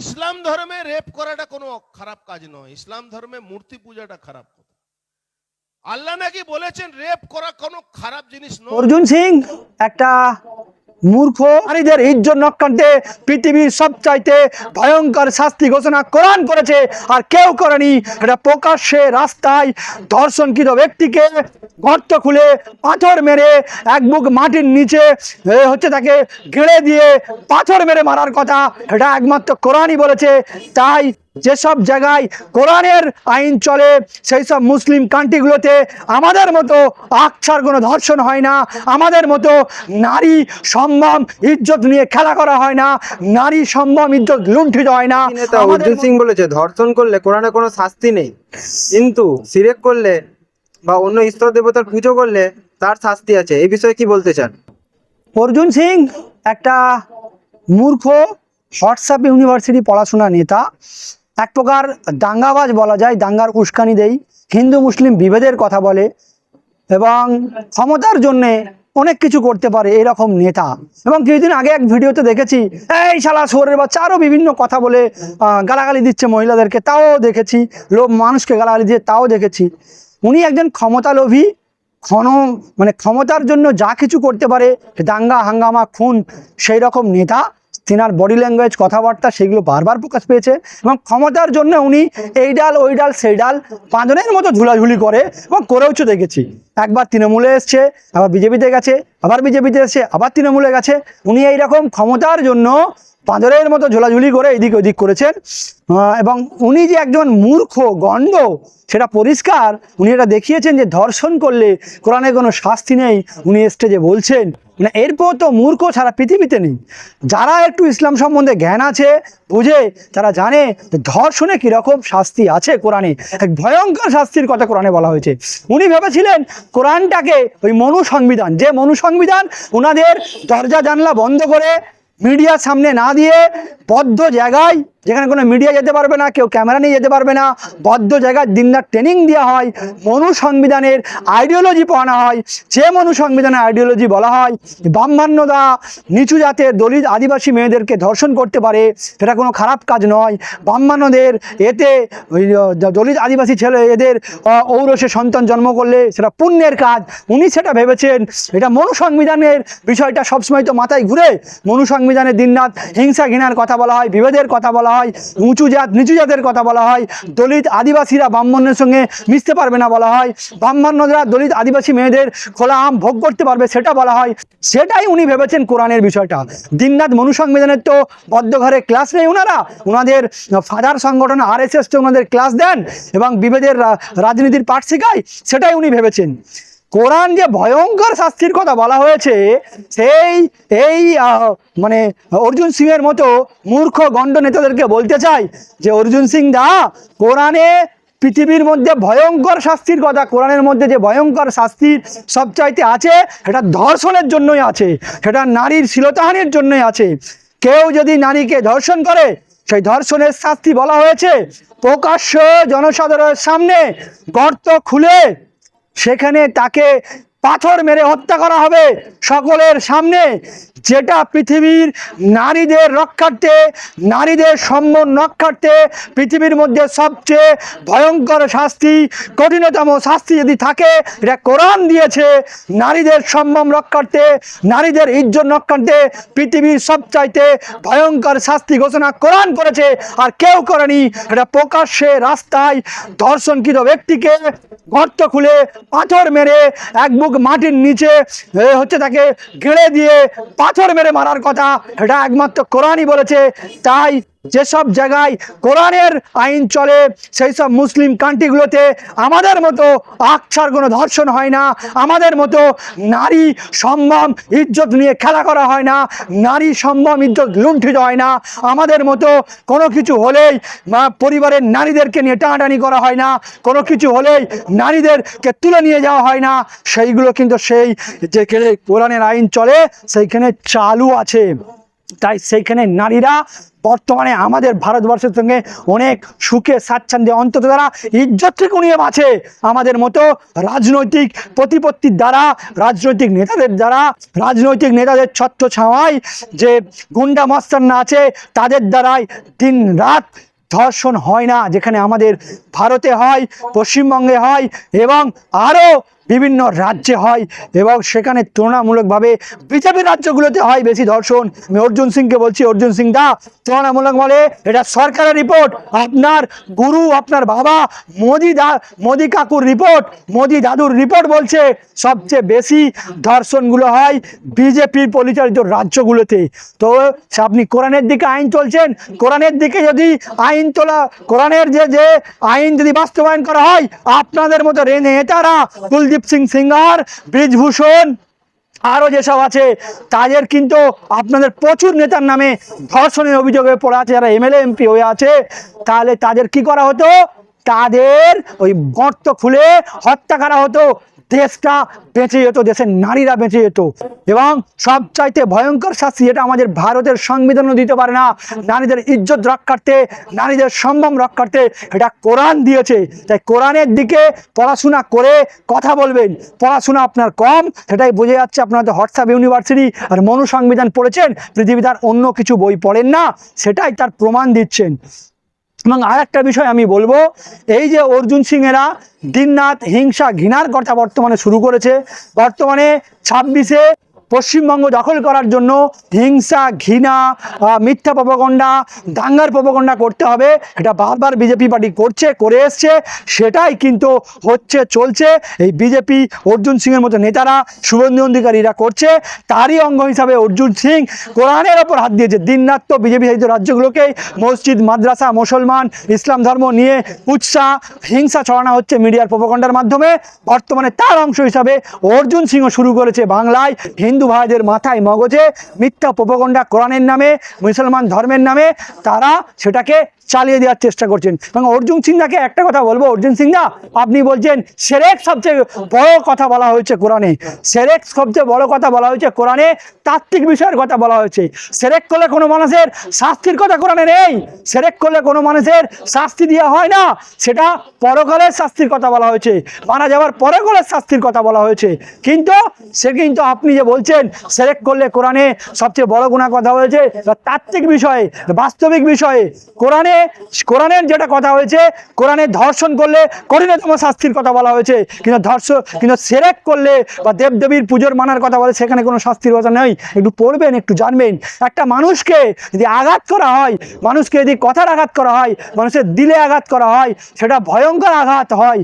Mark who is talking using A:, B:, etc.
A: ইসলাম ধর্মে রেপ করাটা কোনো খারাপ কাজ নয়। ইসলাম ধর্মে মূর্তি পূজাটা খারাপ কথা। আল্লাহ নাকি বলেছেন, রেপ করা কোনো খারাপ জিনিস নয়।
B: অর্জুন সিং, একটা মূর্খ নারীদের ইজ্জত নক্ষান্তে পৃথিবীর সবচাইতে ভয়ঙ্কর শাস্তি ঘোষণা কোরআন করেছে আর কেউ করেনি। এটা প্রকাশ্যে রাস্তায় ধর্ষণকৃত ব্যক্তিকে গর্ত খুলে পাথর মেরে এক বুক মাটির নিচে হচ্ছে তাকে গেড়ে দিয়ে পাথর মেরে মারার কথা। এটা একমাত্র কোরআনই বলেছে। তাই যেসব জায়গায় কোরআনের আইন চলে সেই সব মুসলিম কান্ট্রিগুলোতে আমাদের মতো আকছার কোনো ধর্ষণ হয় না আমাদের মতো নারী সম্মান ইজ্জত নিয়ে খেলা করা হয় না নারী সম্মান ইজ্জত লুণ্ঠিত হয় না
C: অর্জুন সিং বলেছে ধর্ষণ করলে কোরআনে কোনো শাস্তি নেই কিন্তু সিরেক করলে বা অন্য ঈশ্বর দেবতার পুজো করলে তার শাস্তি আছে এই বিষয়ে কি বলতে চান?
B: অর্জুন সিং একটা মূর্খ হোয়াটসঅ্যাপ ইউনিভার্সিটি পড়াশোনা নেতা এক প্রকার দাঙ্গাবাজ বলা যায়, দাঙ্গার উস্কানি দেই। হিন্দু, মুসলিম বিভেদের কথা বলে এবং ক্ষমতার জন্যে অনেক কিছু করতে পারে এরকম নেতা। এবং কিছুদিন আগে এক ভিডিওতে দেখেছি, এই শালা শোরের বাচ্চা আরও বিভিন্ন কথা বলে গালাগালি দিচ্ছে মহিলাদেরকে, তাও দেখেছি, লোভ, মানুষকে গালাগালি দিয়ে তাও দেখেছি। উনি একজন ক্ষমতালোভী, ক্ষণ মানে ক্ষমতার জন্য যা কিছু করতে পারে, দাঙ্গা, হাঙ্গামা, খুন সেই রকম নেতা। তেনার বডি ল্যাঙ্গুয়েজ কথাবার্তা সেগুলো বারবার প্রকাশ পেয়েছে এবং ক্ষমতার জন্য উনি এই ডাল, ওই ডাল, সেই ডাল পাঁচজনের মতো ঝুলাঝুলি করে এবং করেওছো দেখেছি। একবার তৃণমূলে এসছে, আবার বিজেপিতে গেছে, আবার বিজেপিতে এসছে, আবার তৃণমূলে গেছে। উনি এইরকম ক্ষমতার জন্য পাঁদরের মতো ঝোলাঝুলি করে এদিক ওদিক করেছেন। এবং উনি যে একজন মূর্খ, গণ্ড, সেটা পরিষ্কার, উনি এটা দেখিয়েছেন যে ধর্ষণ করলে কোরআনে কোনো শাস্তি নেই, উনি স্টেজে বলছেন। মানে এরপর তো মূর্খ সারা পৃথিবীতে নেই। যারা একটু ইসলাম সম্বন্ধে জ্ঞান আছে, বুঝে, তারা জানে ধর্ষণে কীরকম শাস্তি আছে কোরআনে। এক ভয়ঙ্কর শাস্তির কথা কোরআনে বলা হয়েছে। উনি ভেবেছিলেন কোরআনটাকে ওই মনু সংবিধান যে মনু সংবিধান ওনাদের দরজা জানলা বন্ধ করে মিডিয়ার সামনে না দিয়ে বদ্ধ জায়গায় যেখানে কোনো মিডিয়া যেতে পারবে না, কেউ ক্যামেরা নিয়ে যেতে পারবে না বদ্ধ জায়গায় দিনরাত ট্রেনিং দেওয়া হয় মনু সংবিধানের আইডিওলজি পড়ানো হয়, যে মনু সংবিধানের আইডিওলজি বলা হয়, ব্রাহ্মণ্যদা নিচু জাতের দলিত আদিবাসী মেয়েদেরকে ধর্ষণ করতে পারে, সেটা কোনো খারাপ কাজ নয়। ব্রাহ্মণ্যদের এতে দলিত আদিবাসী ছেলে, এদের ঔরসে সন্তান জন্ম করলে সেটা পুণ্যের কাজ। উনি সেটা ভেবেছেন, এটা মনু সংবিধানের বিষয়টা সবসময় তো মাথায় ঘুরে মনু সংবিধানের দিনরাত হিংসা ঘৃণার কথা বলা হয়, বিভেদের কথা বলা হয়, উঁচু জাত, নিচু জাতের কথা বলা হয়। দলিত আদিবাসীরা ব্রাহ্মণের সঙ্গে মিশতে পারবে না বলা হয়। ব্রাহ্মণরা দলিত আদিবাসী মেয়েদের খোলা আম ভোগ করতে পারবে সেটা বলা হয়। সেটাই উনি ভেবেছেন কোরআনের বিষয়টা। দিনরাত মনু সংবিধানের তো বদ্ধ ঘরে ক্লাস নেই ওনারা ওনাদের ফাদার সংগঠন আর এস এস তো ওনাদের ক্লাস দেন এবং বিভেদের রাজনীতির পাঠ শেখায়, সেটাই উনি ভেবেছেন। কোরআন যে ভয়ঙ্কর শাস্তির কথা বলা হয়েছে, সেই, এই মানে অর্জুন সিং এর মতো মূর্খ গণ্ড নেতাদেরকে বলতে চাই যে অর্জুন সিং দা, কোরআনে পৃথিবীর মধ্যে ভয়ঙ্কর শাস্তির কথা, কোরআনের মধ্যে যে ভয়ঙ্কর শাস্তির সবচাইতে আছে, সেটা ধর্ষণের জন্যই আছে, সেটা নারীর শিলতাহানির জন্যই আছে। কেউ যদি নারীকে ধর্ষণ করে, সেই ধর্ষণের শাস্তি বলা হয়েছে। প্রকাশ্য জনসাধারণের সামনে গর্ত খুলে সেখানে তাকে পাথর মেরে হত্যা করা হবে। সকলের সামনে যেটা পৃথিবীর নারীদের রক্ষার্থে, নারীদের সম্মান রক্ষার্থে পৃথিবীর মধ্যে সবচেয়ে ভয়ঙ্কর শাস্তি, কঠিনতম শাস্তি যদি থাকে এটা কোরআন দিয়েছে, নারীদের সম্মান রক্ষার্থে, নারীদের ইজ্জত রক্ষার্থে পৃথিবীর সবচাইতে ভয়ঙ্কর শাস্তি ঘোষণা কোরআন করেছে, আর কেউ করেনি এটা প্রকাশ্যে রাস্তায় ধর্ষণকৃত ব্যক্তিকে গর্ত খুলে পাথর মেরে এক বুক মাটির নিচে হচ্ছে তাকে গেড়ে দিয়ে পাথর মেরে মারার কথা। এটা একমাত্র কোরআনই বলেছে। তাই যেসব জায়গায় কোরআনের আইন চলে সেই সব মুসলিম কান্ট্রিগুলোতে আমাদের মতো আকছার কোনো ধর্ষণ হয় না, আমাদের মতো নারী সম্মান ইজ্জত নিয়ে খেলা করা হয় না, নারী সম্মান ইজ্জত লুণ্ঠিত হয় না, আমাদের মতো কোনো কিছু হলেই পরিবারের নারীদেরকে নিয়ে টানাটানি করা হয় না, কোনো কিছু হলেই নারীদেরকে তুলে নিয়ে যাওয়া হয় না, সেইগুলো কিন্তু সেই যেখানে কোরআনের আইন চলে, সেইখানে চালু আছে। তাই সেইখানে নারীরা বর্তমানে আমাদের ভারতবর্ষের সঙ্গে অনেক সুখে স্বাচ্ছন্দ্যে অন্তত তারা ইজ্জত থেকে নিয়ে বাঁচে আমাদের মতো রাজনৈতিক প্রতিপত্তির দ্বারা, রাজনৈতিক নেতাদের দ্বারা, রাজনৈতিক নেতাদের ছত্র ছাওয়ায় যে গুন্ডা মস্তান্না আছে তাদের দ্বারাই দিন রাত ধর্ষণ হয় না, যেখানে আমাদের ভারতে হয়, পশ্চিমবঙ্গে হয় এবং আরও বিভিন্ন রাজ্যে হয় এবং সেখানে তুলনামূলকভাবে বিজেপি রাজ্যগুলোতে হয় বেশি ধর্ষণ। আমি অর্জুন সিংকে বলছি, অর্জুন সিং দা তুলনামূলক বলে, এটা সরকারের রিপোর্ট আপনার গুরু, আপনার বাবা, মোদি দা, মোদি কাকুর রিপোর্ট মোদি দাদুর রিপোর্ট বলছে, সবচেয়ে বেশি ধর্ষণগুলো হয় বিজেপির পরিচালিত রাজ্যগুলোতে। তো আপনি কোরআনের দিকে আইন চলছেন কোরআনের দিকে যদি আইন তোলা, কোরআনের যে যে আইন যদি বাস্তবায়ন করা হয়, আপনাদের মতো রে নেতারা কুলদীপ সিং সিঙ্গার ব্রিজভূষণ আরও যেসব আছে, তাদের কিন্তু আপনাদের প্রচুর নেতার নামে ধর্ষণের অভিযোগে পড়ে আছে, যারা এমএলএ, এমপি হয়ে আছে। তাহলে তাদের কি করা হতো? তাদের ওই গর্ত খুলে হত্যা করা হতো। দেশটা বেঁচে যেত, দেশের নারীরা বেঁচে যেত। এবং সবচাইতে ভয়ঙ্কর শাস্তি এটা আমাদের ভারতের সংবিধানও দিতে পারে না। নারীদের ইজ্জত রক্ষার্থে, নারীদের সম্ভ্রম রক্ষার্থে এটা কোরআন দিয়েছে। তাই কোরআনের দিকে পড়াশোনা করে কথা বলবেন। পড়াশোনা আপনার কম, সেটাই বোঝা যাচ্ছে আপনারা তো হোয়াটসঅ্যাপ ইউনিভার্সিটি আর মনু সংবিধান পড়েছেন, পৃথিবীতে আর অন্য কিছু বই পড়েন না, সেটাই তার প্রমাণ দিচ্ছেন। এবং আর একটা বিষয় আমি বলব, এই যে অর্জুন সিংয়েরা দিনরাত হিংসা ঘৃণার কথা বর্তমানে শুরু করেছে। বর্তমানে ছাব্বিশে পশ্চিমবঙ্গ দখল করার জন্য হিংসা, ঘৃণা মিথ্যা প্রপগণ্ডা, দাঙ্গার প্রপগণ্ডা করতে হবে। এটা বারবার বিজেপি পার্টি করছে, করে এসছে। সেটাই কিন্তু হচ্ছে, চলছে। এই বিজেপি অর্জুন সিংয়ের মতো নেতারা, শুভেন্দু অধিকারীরা করছে। তারই অঙ্গ হিসাবে অর্জুন সিং কোরআনের ওপর হাত দিয়েছে। দিনরাত বিজেপি শাসিত রাজ্যগুলোকেই মসজিদ, মাদ্রাসা, মুসলমান, ইসলাম ধর্ম নিয়ে উৎসাহ হিংসা ছড়ানো হচ্ছে মিডিয়ার প্রপগণ্ডার মাধ্যমে। বর্তমানে তার অংশ হিসাবে অর্জুন সিংও শুরু করেছে বাংলায়। হিন্দু ভাইদের মাথায় মগজে মিথ্যা প্রপগণ্ডা কোরআনের নামে, মুসলমান ধর্মের নামে তারা সেটাকে চালিয়ে দেওয়ার চেষ্টা করছেন। এবং অর্জুন সিংদাকে একটা কথা বলব, অর্জুন সিংদা আপনি বলছেন, সেরেক সবচেয়ে বড় কথা বলা হয়েছে কোরআনে। সেরেক সবচেয়ে বড় কথা বলা হয়েছে কোরআনে, তাত্ত্বিক বিষয়ের কথা বলা হয়েছে। সেরেক করলে কোনো মানুষের শাস্তির কথা কোরআনে নেই। সেরেক করলে কোনো মানুষের শাস্তি দেওয়া হয় না। সেটা পরকালের শাস্তির কথা বলা হয়েছে। মারা যাওয়ার পরকালের শাস্তির কথা বলা হয়েছে। কিন্তু সে কিন্তু আপনি যে বলছেন সেরেক করলে কোরআনে সবচেয়ে বড় গুণা কথা হয়েছে। তাত্ত্বিক বিষয়ে, বাস্তবিক বিষয়ে, কোরআনে, কোরআনের যেটা কথা হয়েছে, কোরআনে ধর্ষণ করলে কঠিনতম শাস্তির কথা বলা হয়েছে। কিন্তু ধর্ষণ, কিন্তু সেরেক করলে বা দেবদেবীর পুজোর মানার কথা বলে, সেখানে কোনো শাস্তির কথা নেই। একটু পড়বেন, একটু জানবেন। একটা মানুষকে যদি আঘাত করা হয়, মানুষকে যদি কথার আঘাত করা হয়, মানুষের দিলে আঘাত করা হয়, সেটা ভয়ঙ্কর আঘাত হয়।